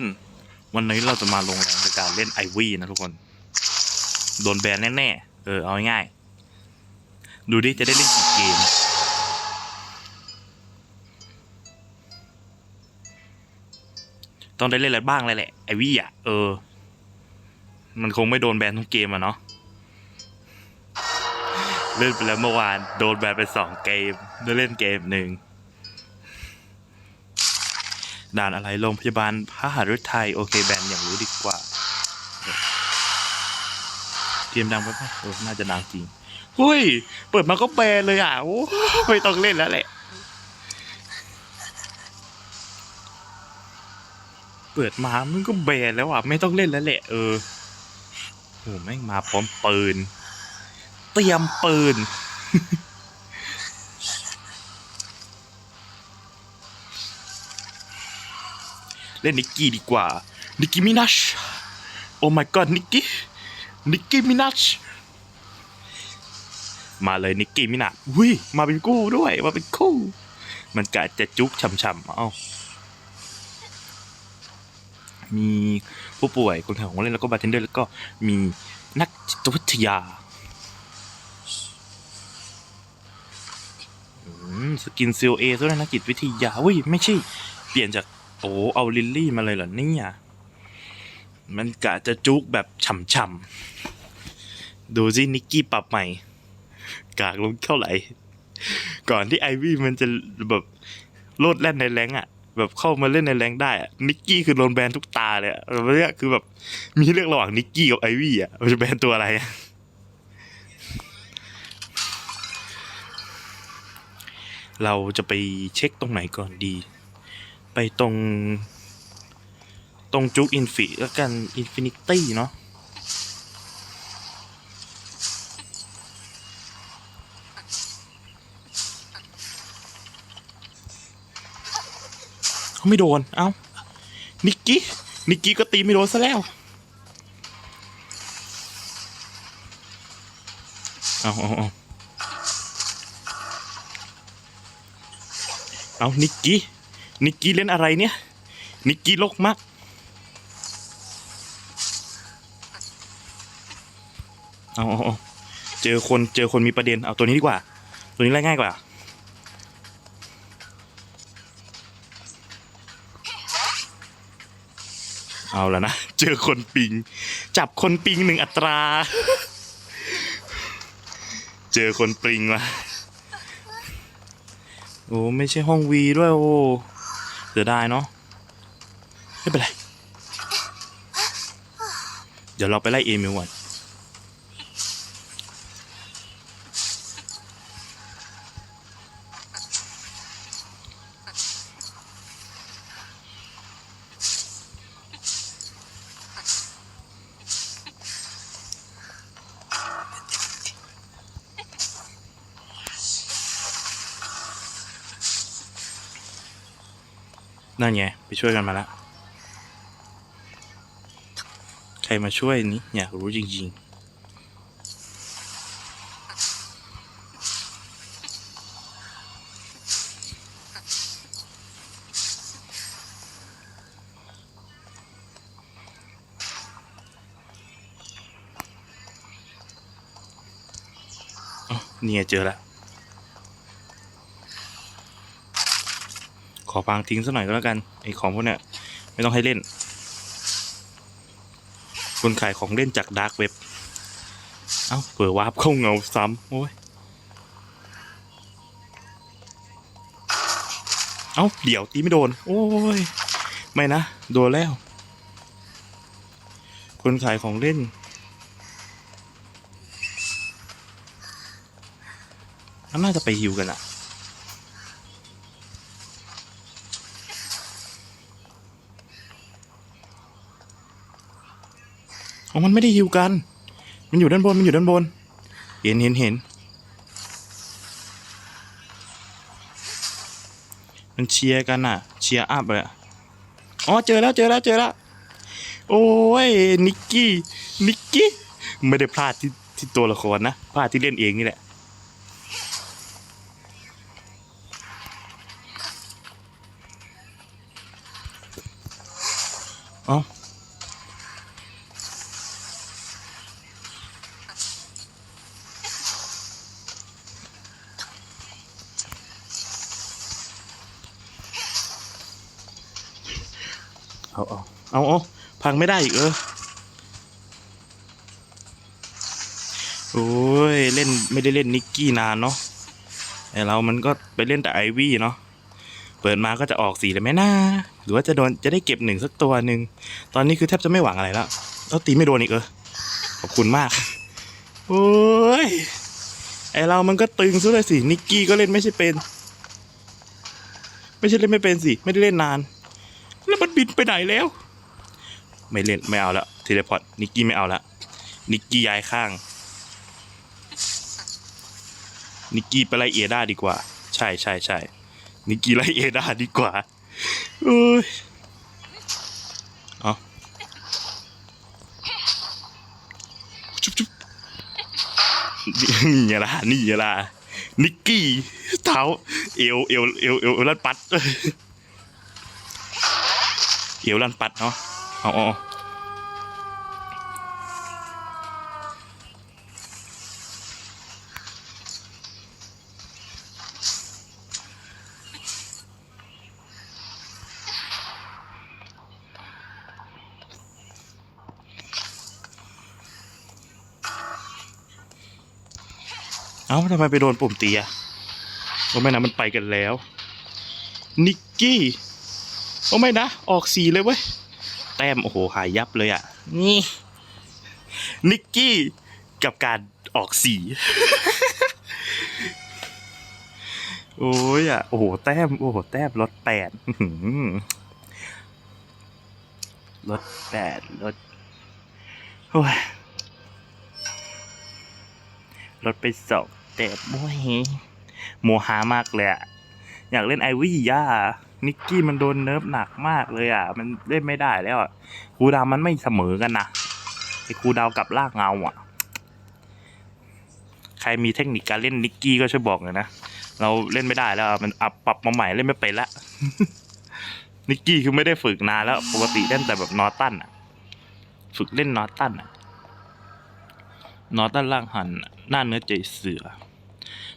อืมวันนี้เราจะมาลงแรงในการเล่นไอวี่นะทุกคน โดนแบนแน่ๆ เออ เอาง่ายๆ ดูดิ จะได้เล่นกี่เกม ต้องได้เล่นอะไรบ้างเลยแหละ ไอวี่อะ เออ มันคงไม่โดนแบนทุกเกมอะเนาะ เล่นไปแล้วเมื่อวาน โดนแบนไปสองเกมได้เล่นเกมหนึ่ง ด่านอะไรโรงพยาบาลพระหฤทัยโอเคแบนอย่างรู้ดีกว่าเกมดังไปปะเออน่าจะดังจริงเฮ้ย เปิดมาก็แบนเลยอะโอ้ไม่ต้องเล่นแล้วแหละ เปิดมามันก็แบนแล้วอะ ไม่ต้องเล่นแล้วแหละ เออโหแม่งมาพร้อมปืน เตรียมปืน เล่นนิกกี้ดีกว่า นิกกี้มินัชโอ้ my god นิกกี้ นิกกี้มินัชมาเลยนิกกี้มินัชอุ้ย มาเป็นกู้ด้วย มาเป็นคู่ มันกะจะจุกช่ำๆ เอ้า มีผู้ป่วยคนแข่งของเล่นแล้วก็บาร์เทนเดอร์แล้วก็มีนักจิตวิทยาสกินซิลเอซะด้วยนักจิตวิทยาเว้ยไม่ใช่ เปลี่ยนจาก โอ้เอาลิลลี่มาเลยเหรอเนี่ยมันกะจะจุกแบบฉ่ำๆ ดูสินิกกี้ปรับใหม่ กากลงเท่าไหร่ ก่อนที่ไอวี่มันจะแบบโลดแล่นในแรงค์อะแบบเข้ามาเล่นในแรงได้อะนิกกี้คือโดนแบนทุกตาเลยอะเนี่ยคือแบบมีเรื่องระหว่างนิกกี้กับไอวี่อะมันจะแบนตัวอะไรเราจะไปเช็คตรงไหนก่อนดี ไปตรง ตรงจุกอินฟิแล้วกันอินฟินิตี้เนาะเขาไม่โดน เอ้า นิกกี้ นิกกี้ก็ตีไม่โดนซะแล้ว เอาเอาเอาเอานิกกี้ นิกกี้เล่นอะไรเนี่ย นิกกี้ลกมากเอาเอเอาเจอคนเจอคนมีประเด็น เอาตัวนี้ดีกว่า ตัวนี้ไล่ง่ายกว่า เอาแล้วนะ เจอคนปิง จับคนปิงหนึ่งอัตรา เจอคนปิงมาโอ้ไม่ใช่ห้องวีด้วยโอ้ เสียดายเนาะไม่เป็นไร เดี๋ยวเราไปไล่เอมิวก่อน นั่นไงไปช่วยกันมาแล้วใครมาช่วยนี่อยากรู้จริงๆอ๋อเนี่ยเจอแล้ว อพางทิ้งสักหน่อยก็แล้วกันไอของพวกเนี้ยไม่ต้องให้เล่น คนขายของเล่นจากดาร์กเว็บ เอ้าเผื่อวาร์ปเข้าเงาซ้ำโอ้ยเอ้าเดี๋ยวตีไม่โดน โอ้ย ไม่นะ โดนแล้ว คนขายของเล่น น่าจะไปฮิวกันอะ อ๋อมันไม่ได้ฮิวกัน มันอยู่ด้านบน มันอยู่ด้านบน เห็นเห็นเห็น มันเชียร์กันอะ เชียร์อัพเลยอะอ๋อ เจอแล้ว เจอแล้ว เจอแล้ว โอ้ย นิกกี้ นิกกี้ ไม่ได้พลาดที่ที่ตัวละครนะ พลาดที่เล่นเองนี่แหละอ้าเอ เอาเอาเอาพังไม่ได้อีกเออ โอ้ย เล่นไม่ได้เล่นนิกกี้นานเนาะแต่เรามันก็ไปเล่นแต่ไอวี่เนาะ เปิดมาก็จะออกสีเลยไหมนะหรือว่าจะโดนจะได้เก็บหนึ่งสักตัวหนึ่ง ตอนนี้คือแทบจะไม่หวังอะไรแล้วแล้วตีไม่โดนอีกเออ ขอบคุณมาก โอ้ย ไอเรามันก็ตึงซะเลยสิ นิกกี้ก็เล่นไม่ใช่เป็น ไม่ใช่เล่นไม่เป็นสิ ไม่ได้เล่นนาน แล้วมันบินไปไหนแล้ว ไม่เล่นไม่เอาละเทเลพอร์ตนิกกี้ไม่เอาละนิกกี้ย้ายข้าง นิกกี้ไปไล่เอด้าดีกว่า ใช่ใช่ใช่นิกกี้ไล่เอด้าดีกว่าโอ้ยเอาจุ๊บจุ๊บนี่อย่าละนี่อย่าละนิกกี้เท้าเอวเอวเอวเอวเอวลันปัด เอวลันปัดเนาะ เอาเอาเอาเอ้าทำไมไปโดนปุ่มตีอะโอ้ไม่นะมันไปกันแล้ว นิกกี้ โอ้ไม่นะ ออกสีเลยเว้ย ต้ม โอ้โห หายยับเลยอะนี่ นิกกี้กับการออกสี โอ้ยอะโอ้โห แต้ม โอ้โห แต้มลดแปดอื้อหือลดแปดลดโอ้ยลดไปสองแต่โอ้ยโมหามากเลยอะอยากเล่นไอวี่ย่า นิกกี้มันโดนเนิร์ฟหนักมากเลยอะ มันเล่นไม่ได้แล้วอะครูดาวมันไม่เสมอกันนะไอ้ครูดาวกับลากเงาอะ ใครมีเทคนิคการเล่นนิกกี้ก็ช่วยบอกหน่อยนะ เราเล่นไม่ได้แล้วอะมันอัพปรับมาใหม่เล่นไม่เป็นละนิกกี้คือไม่ได้ฝึกนานแล้ว ปกติเล่นแต่แบบนอตันอะ ฝึกเล่นนอตันอะนอตันล่างหันหน้าเนื้อใจเสือ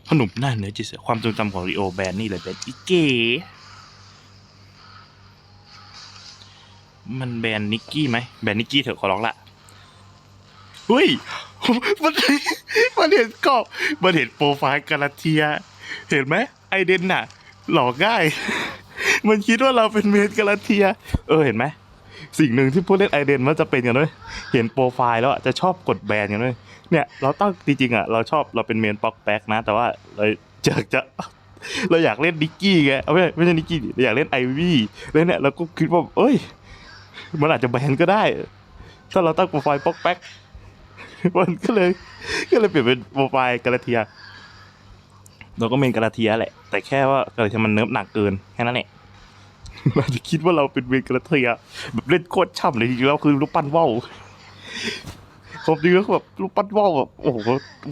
พอหนุ่มหน้าเนื้อใจเสือความทรงจำของริโอแบนนี่เลยเป็นอีเก๋ มันแบนนิกกี้ไหมแบนนิกกี้เถอะขอร้องละเฮ้ยมันมันเห็นกรอบมันเห็นโปรไฟล์กาลาเทีย เห็นไหมไอเดนน่ะ หลอกง่าย มันคิดว่าเราเป็นเมนกาลาเทีย เออเห็นไหมสิ่งหนึ่งที่ผู้เล่นไอเดนมันจะเป็นกันด้วยเห็นโปรไฟล์แล้วอะจะชอบกดแบนกันด้วยเนี่ย เราตั้งจริงๆอะเราชอบเราเป็นเมนป๊อกแป๊กนะ แต่ว่าเราอยากจะเราอยากเล่นนิกกี้ไงไม่ใช่ไม่ใช่นิกกี้เราอยากเล่นไอวี่แล้วเนี่ยเราก็คิดว่า เอ้ย มันอาจจะแบนก็ได้ ถ้าเราตั้งโปรไฟล์ป๊อกแป๊กมันก็เลยก็เลยเปลี่ยนเป็นโปรไฟล์กาลาเทียเราก็เมนกาลาเทียแหละ แต่แค่ว่ากาลาเทียมันเนิร์ฟหนักเกินแค่นั้นแหละมันอาจะคิดว่าเราเป็นเมนกาลาเทียแบบเล่นโคตรช่ำเลยจริงๆแล้วคือรูปปั้นว่าวผมจริงๆแล้วแบบรูปปั้นว่าวแบบโอ้โห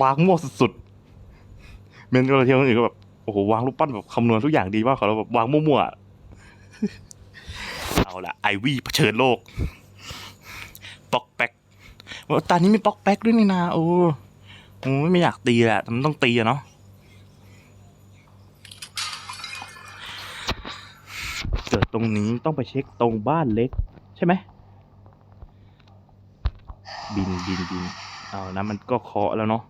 วางมั่วสุดๆเมนกาลาเทียคนอื่นก็แบบโอ้โหวางรูปปั้นแบบคำนวณทุกอย่างดีมากของเราแบบวางมั่วๆ ละไอวี่เผชิญโลกป๊อกแป๊กว่าตอนนี้มีป๊อกแป๊กด้วยนี่นาโอ้โอ้ไม่อยากตีแหละแต่มันต้องตีอะเนาะเกิดตรงนี้ต้องไปเช็คตรงบ้านเล็ก ใช่ไหมบินบินบินเอานะมันก็เคาะแล้วเนาะ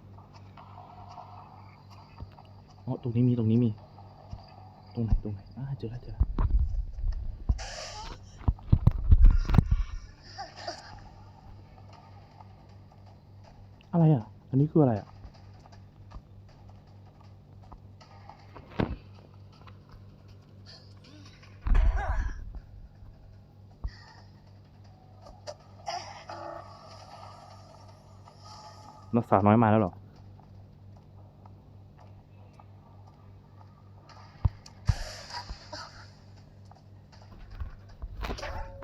อ๋อตรงนี้มีตรงนี้มี ตรงไหนตรงไหนอ่าเจอแล้วเจอแล้ว อะไรอะ อันนี้คืออะไรอะ นักสาวน้อยมาแล้วเหรอ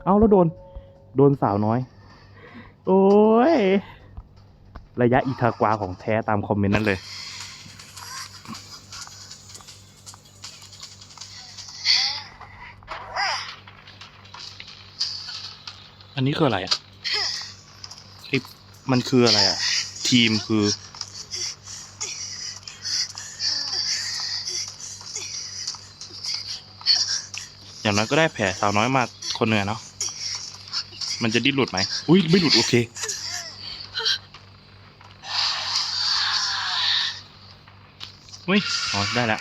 เอาแล้วโดน โดนสาวน้อย โอ้ย ระยะอีทากวาของแท้ตามคอมเมนต์นั้นเลย อันนี้คืออะไรอะไอมันคืออะไรอะ ทีมคือ อย่างน้อยก็ได้แผลสาวน้อยมาคนหนึ่งอเนาะ มันจะดิ้นหลุดไหม อุ้ยไม่หลุดโอเค อุ้ย อ๋อ ได้แล้ว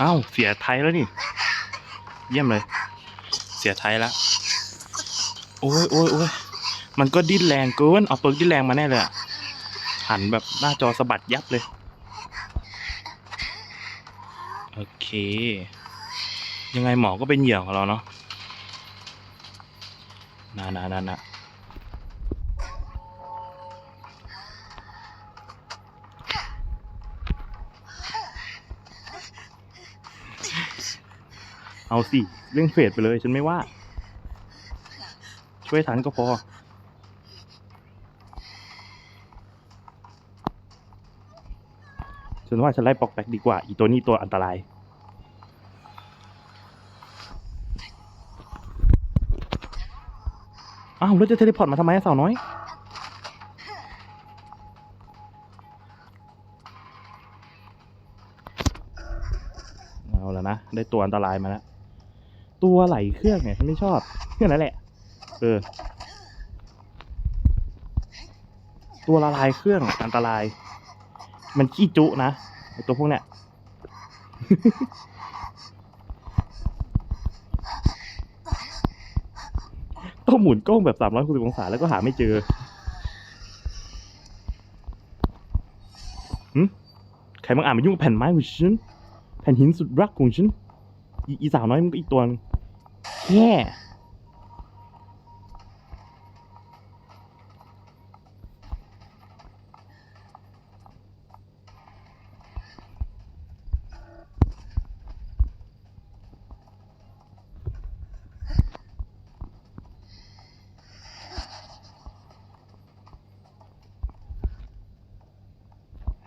อ้าวเสียไทยแล้วนี่ เยี่ยมเลย เสียไทยแล้วโอ้ยโอ้ยโอ้ยมันก็ดิ้นแรงเกินเอาเปิร์กดิ้นแรงมาแน่เลยอะหันแบบหน้าจอสะบัดยับเลย โอเค ยังไงหมอก็เป็นเหยื่อของเราเนาะนานานานา เอาสิ เร่งเฟดไปเลย ฉันไม่ว่า ช่วยทันก็พอ ฉันว่าฉันไล่ปอกแปกดีกว่า อีตัวนี้ตัวอันตราย อ้าว แล้วจะเทเลพอร์ตมาทำไมอะสาวน้อยเอาแล้วนะ ได้ตัวอันตรายมาแล้ว ตัวไหลเครื่องไงฉันไม่ชอบแค่อนั้นแหละ เออ ตัวละลายเครื่องอันตราย มันขี้จุนะไอตัวพวกเนี้ยต้องหมุนกล้องแบบ360องศาแล้วก็หาไม่เจอหึใครบางอ่านมายุ่งกับแผ่นไม้ของฉัน แผ่นหินสุดรักของฉัน อีอีสาวน้อยมันก็อีกตัวนึง แย่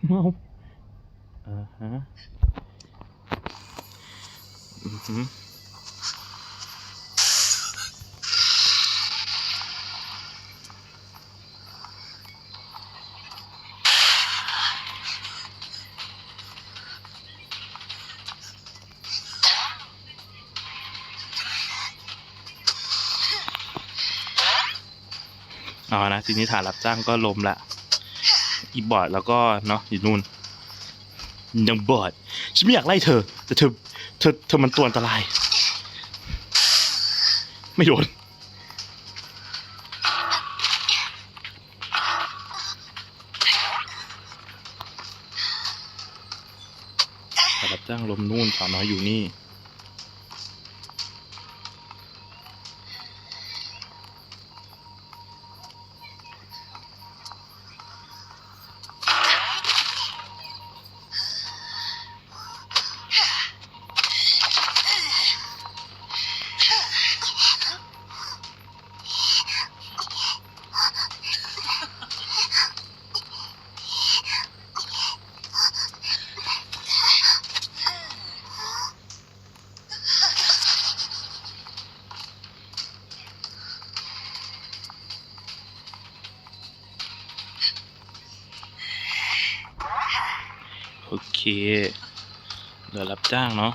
เม ทีนี้ฐานรับจ้างก็ลมละอีบอร์ดแล้วก็เนาะอยู่นู่นยังบอดฉันไม่อยากไล่เธอ แต่เธอเธอเธอมันตัวอันตราย ไม่โดนรับจ้างลมนู่นสาวน้อยอยู่นี่ เคเดี๋ยวรับจ้างเนาะ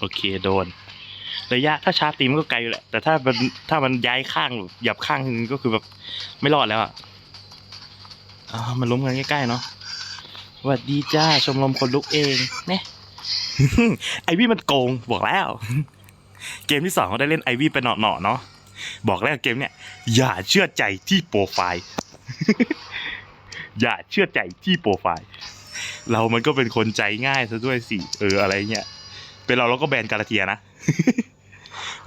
โอเคโดน ระยะถ้าชาร์จตีมันก็ไกลอยู่แหละ แต่ถ้ามันถ้ามันย้ายข้างหยับข้างนึงก็คือแบบไม่รอดแล้วอะอ่ามันล้มกันใกล้ๆเนาะวัสดีจ้าชมรมคนลุกเองเนี่ยไอวี่มันโกงบอกแล้ว เกมที่สองเขาได้เล่นไอวี่ไปหนอๆเนาะบอกแล้วเกมเนี่ย อย่าเชื่อใจที่โปรไฟล์ อย่าเชื่อใจที่โปรไฟล์ เรามันก็เป็นคนใจง่ายซะด้วยสิเอออะไรเงี้ยเป็นเราเราก็แบนการาเทียนะ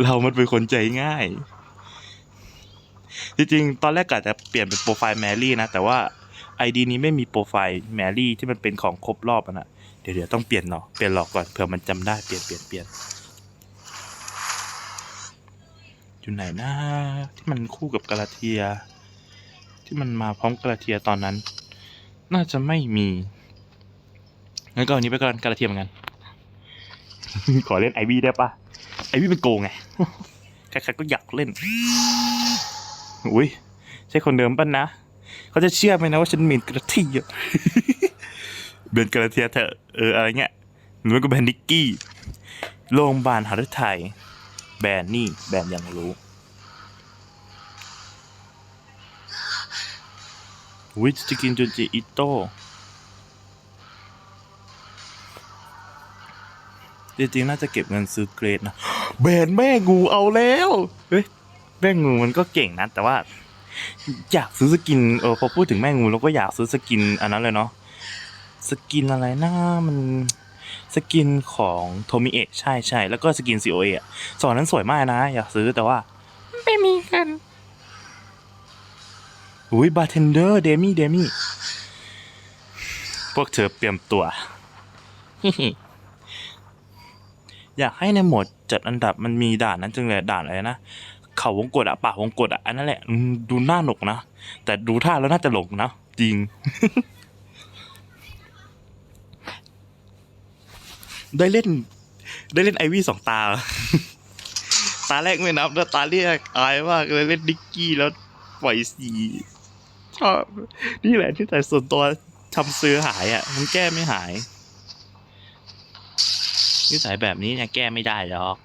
เรามันเป็นคนใจง่าย จริงๆ ตอนแรกกะจะเปลี่ยนเป็นโปรไฟล์แมรี่นะ แต่ว่าไอดีนี้ไม่มีโปรไฟล์แมรี่ที่มันเป็นของครบรอบอะนะเดี๋ยวเดี๋ยวต้องเปลี่ยนเนาะเปลี่ยนหลอกก่อนเผื่อมันจำได้เปลี่ยนเปลี่ยนเปลี่ยน อยู่ไหนนะที่มันคู่กับกาลาเทีย ที่มันมาพร้อมกาลาเทียตอนนั้น น่าจะไม่มีงั้นก็อันนี้ไปก่อนกาลาเทียเหมือนกัน ขอเล่นไอวีได้ปะไอวีเป็นโกงไงใครๆก็อยากเล่นอุ้ยใช่คนเดิมป่ะนะเขาจะเชื่อไหมนะว่าฉันหมินกระเทียเบนกระเทียเถอะเอออะไรเงี้ยหนูก็แบรนด์นิกกี้โรงพยาบาลหฤทัย แบนนี่แบนยังรู้อุ้ยจะกินจุนจิอิโต้จริงๆน่าจะเก็บเงินซื้อเกรดนะแบนแม่งูเอาแล้วเฮ้ยแม่งูมันก็เก่งนะแต่ว่า อยากซื้อสกินเออพอพูดถึงแม่งูเราก็อยากซื้อสกินอันนั้นเลยเนาะสกินอะไรนะมัน สกินของโทมิเอะใช่ใช่แล้วก็สกิน COA อะสองนั้นสวยมากนะ อยากซื้อแต่ว่า ไม่มีกันอุ้ยบาร์เทนเดอร์เดมี่เดมี่พวกเธอเตรียมตัว อยากให้ในหมดจัดอันดับมันมีด่านนั้นจังเลยด่านอะไรนะ เขาวงกดอะป่าวงกดอะอันนั่นแหละดูน่าหนกนะ แต่ดูท่าแล้วน่าจะหลงนะ จริง ได้เล่น ได้เล่นไอวี่สองตา ตาแรกไม่นับนะตาเรียกอายมากเลยเล่นดิกกี้แล้วปล่อยสีชอบนี่แหละที่แต่ส่วนตัวทำซื้อหายอะมันแก้ไม่หายนิสัยแบบนี้เนี่ยแก้ไม่ได้หรอก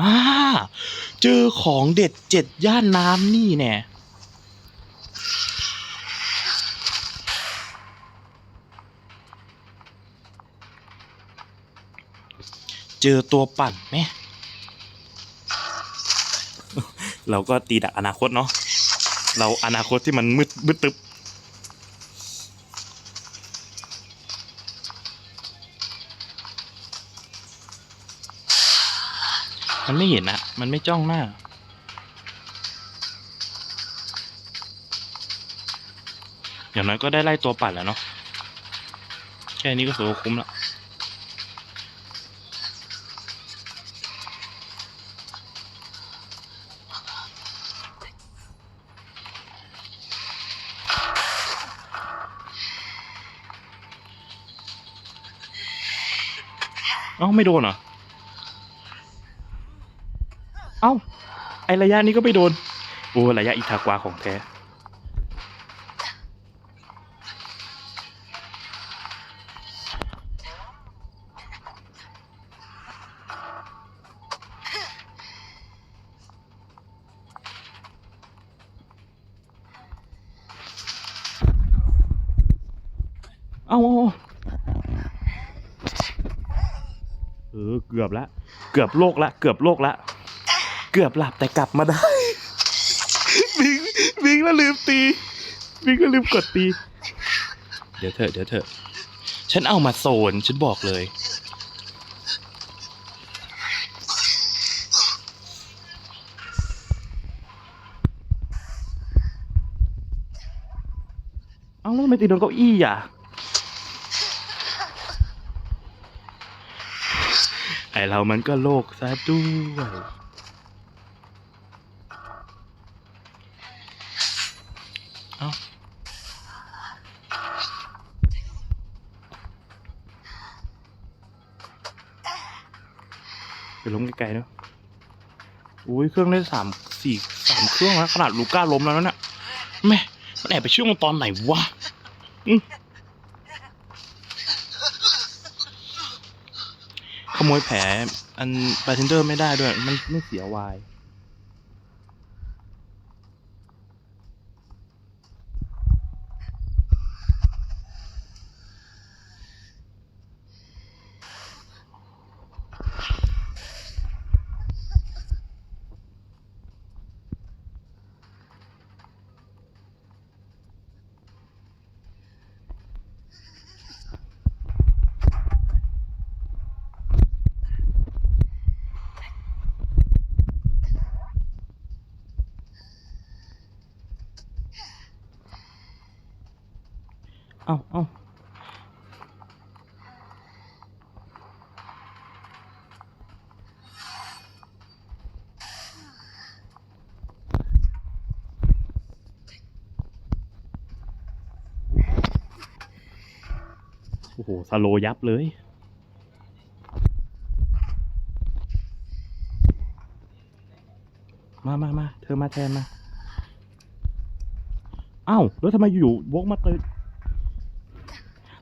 อ่าเจอของเด็ดเจ็ดย่านน้ำนี่แน่ เจอตัวปั่นไหมเราก็ตีดักอนาคตเนาะเราอนาคตที่มันมืดมืดตึบมันไม่เห็นอะมันไม่จ้องหน้า อย่างน้อยก็ได้ไล่ตัวปั่นแล้วเนาะ แค่นี้ก็ถือว่าคุ้มละ ไม่โดนเหรอ เอ้า ไอระยะนี้ก็ไม่โดน โอ้ระยะอิทากวาของแท้ เอ้า เอาเอาเออเกือบละ เกือบโลกละ เกือบโลกละ เกือบหลับแต่กลับมาได้ บิงบิงแล้วลืมตี บิงแล้วลืมกดตี เดี๋ยวเถอะเดี๋ยวเถอะ ฉันเอามาโซน ฉันบอกเลย เอ้าแล้วทำไมตีโดนเก้าอี้อะ อเรามันก็โลกซะด้วยเอ้าไปล้มไกลๆเนอะอุ้ยเครื่องเล่นสามสี่สามเครื่องแล้วขนาดลูก้าล้มแล้วนะเนี่ยแม่มันแอบไปเชื่อมตอนไหนวะอืมข โมยแผลอันบาร์เทนเดอร์ไม่ได้ด้วย มันไม่เสียวาย เอาเอาโอ้โหสโลว์ยับเลยมามามาเธอมาแทนมา อ้าว แล้วทำไมอยู่วกมาเจอ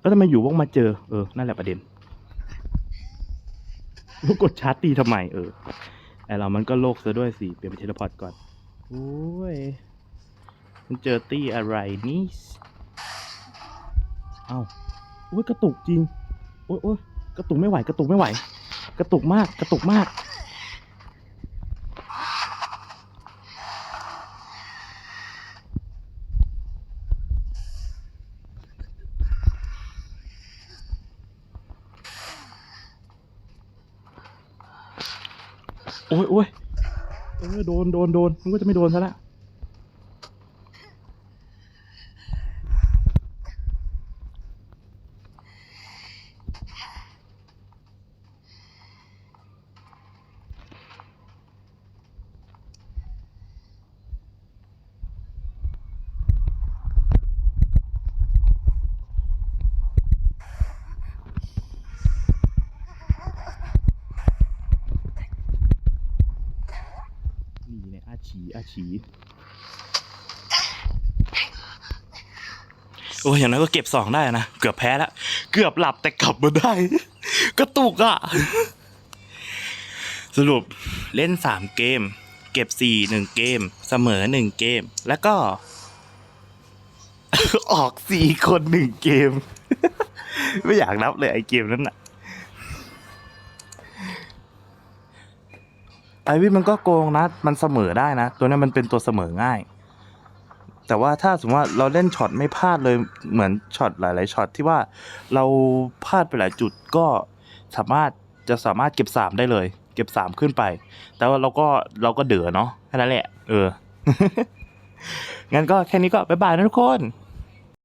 แล้วทำไมอยู่วกมาเจอ เออ นั่นแหละประเด็นแล้วกดชาร์จตีทำไม เออ ไอเรามันก็โลกซะด้วยสิ เปลี่ยนเป็นเทเลพอร์ตก่อนโอ้ย มันเจอตี้อะไรนี่ เอ้าโอ้ยกระตุกจริง โอ้ยโอ้ยกระตุกไม่ไหว กระตุกไม่ไหว กระตุกมาก กระตุกมาก โอ้ยโอ้ยเออโดนโดนโดนมันก็จะไม่โดนซะละ ฉีอาฉีโอ้ยอย่างนั้นก็เก็บสองได้นะ เกือบแพ้แล้ว เกือบหลับแต่กลับมาได้ กระตุกอะ่ะ สรุปเล่นสามเกม เก็บสี่หนึ่งเกม เสมอหนึ่งเกม แล้วก็ ออกสี่คนหนึ่งเกม ไม่อยากนับเลยไอเกมนั้นอะ ไอวิทมันก็โกงนะ มันเสมอได้นะ ตัวนี้มันเป็นตัวเสมอง่าย แต่ว่าถ้าสมมติว่าเราเล่นช็อตไม่พลาดเลยเหมือนช็อตหลาย ๆช็อตที่ว่าเราพลาดไปหลายจุดก็สามารถจะสามารถเก็บสามได้เลย เก็บสามขึ้นไป แต่ว่าเราก็เราก็เดือเนาะแค่นั้นแหละ เอองั้นก็แค่นี้ก็บ๊ายบายนะทุกคน